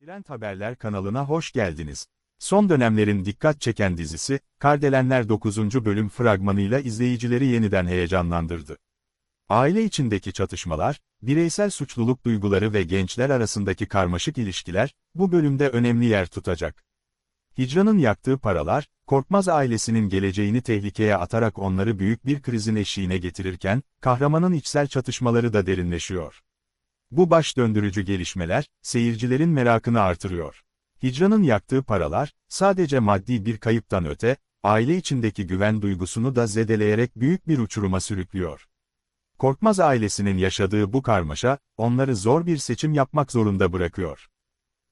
Trend Haberler kanalına hoş geldiniz. Son dönemlerin dikkat çeken dizisi, Kardelenler 9. bölüm fragmanıyla izleyicileri yeniden heyecanlandırdı. Aile içindeki çatışmalar, bireysel suçluluk duyguları ve gençler arasındaki karmaşık ilişkiler, bu bölümde önemli yer tutacak. Hicran'ın yaktığı paralar, Korkmaz ailesinin geleceğini tehlikeye atarak onları büyük bir krizin eşiğine getirirken, kahramanın içsel çatışmaları da derinleşiyor. Bu baş döndürücü gelişmeler, seyircilerin merakını artırıyor. Hicran'ın yaktığı paralar, sadece maddi bir kayıptan öte, aile içindeki güven duygusunu da zedeleyerek büyük bir uçuruma sürüklüyor. Korkmaz ailesinin yaşadığı bu karmaşa, onları zor bir seçim yapmak zorunda bırakıyor.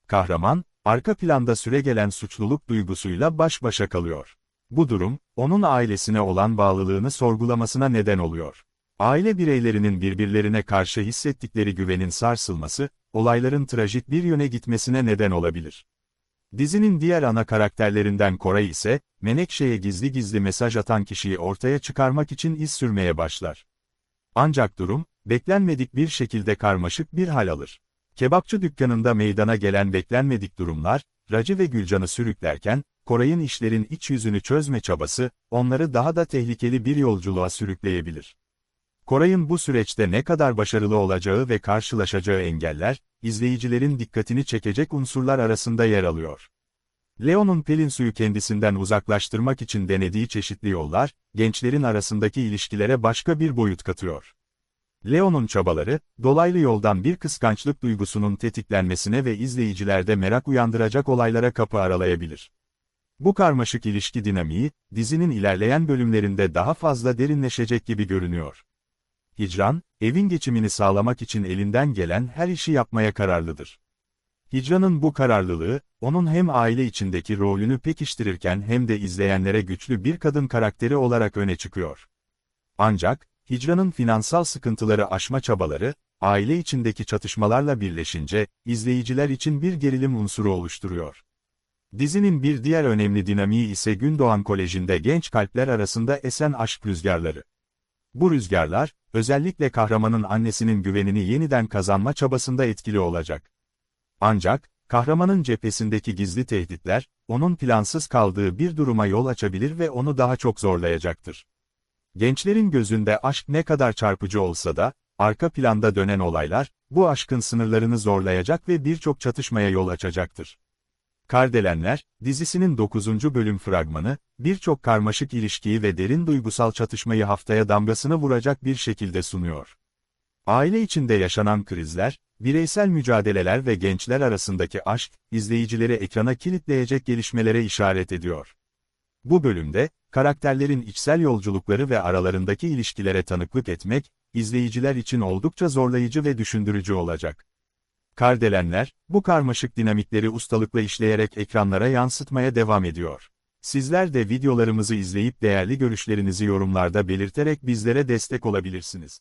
Kahraman, arka planda süregelen suçluluk duygusuyla baş başa kalıyor. Bu durum, onun ailesine olan bağlılığını sorgulamasına neden oluyor. Aile bireylerinin birbirlerine karşı hissettikleri güvenin sarsılması, olayların trajik bir yöne gitmesine neden olabilir. Dizinin diğer ana karakterlerinden Koray ise, Menekşe'ye gizli gizli mesaj atan kişiyi ortaya çıkarmak için iz sürmeye başlar. Ancak durum, beklenmedik bir şekilde karmaşık bir hal alır. Kebapçı dükkanında meydana gelen beklenmedik durumlar, Racı ve Gülcan'ı sürüklerken, Koray'ın işlerin iç yüzünü çözme çabası, onları daha da tehlikeli bir yolculuğa sürükleyebilir. Koray'ın bu süreçte ne kadar başarılı olacağı ve karşılaşacağı engeller, izleyicilerin dikkatini çekecek unsurlar arasında yer alıyor. Leon'un Pelin suyu kendisinden uzaklaştırmak için denediği çeşitli yollar, gençlerin arasındaki ilişkilere başka bir boyut katıyor. Leon'un çabaları, dolaylı yoldan bir kıskançlık duygusunun tetiklenmesine ve izleyicilerde merak uyandıracak olaylara kapı aralayabilir. Bu karmaşık ilişki dinamiği, dizinin ilerleyen bölümlerinde daha fazla derinleşecek gibi görünüyor. Hicran, evin geçimini sağlamak için elinden gelen her işi yapmaya kararlıdır. Hicran'ın bu kararlılığı, onun hem aile içindeki rolünü pekiştirirken hem de izleyenlere güçlü bir kadın karakteri olarak öne çıkıyor. Ancak, Hicran'ın finansal sıkıntıları aşma çabaları, aile içindeki çatışmalarla birleşince, izleyiciler için bir gerilim unsuru oluşturuyor. Dizinin bir diğer önemli dinamiği ise Gündoğan Koleji'nde genç kalpler arasında esen aşk rüzgarları. Bu rüzgarlar, özellikle kahramanın annesinin güvenini yeniden kazanma çabasında etkili olacak. Ancak, kahramanın cephesindeki gizli tehditler, onun plansız kaldığı bir duruma yol açabilir ve onu daha çok zorlayacaktır. Gençlerin gözünde aşk ne kadar çarpıcı olsa da, arka planda dönen olaylar, bu aşkın sınırlarını zorlayacak ve birçok çatışmaya yol açacaktır. Kardelenler, dizisinin 9. bölüm fragmanı, birçok karmaşık ilişkiyi ve derin duygusal çatışmayı haftaya damgasını vuracak bir şekilde sunuyor. Aile içinde yaşanan krizler, bireysel mücadeleler ve gençler arasındaki aşk, izleyicileri ekrana kilitleyecek gelişmelere işaret ediyor. Bu bölümde, karakterlerin içsel yolculukları ve aralarındaki ilişkilere tanıklık etmek, izleyiciler için oldukça zorlayıcı ve düşündürücü olacak. Kardelenler, bu karmaşık dinamikleri ustalıkla işleyerek ekranlara yansıtmaya devam ediyor. Sizler de videolarımızı izleyip değerli görüşlerinizi yorumlarda belirterek bizlere destek olabilirsiniz.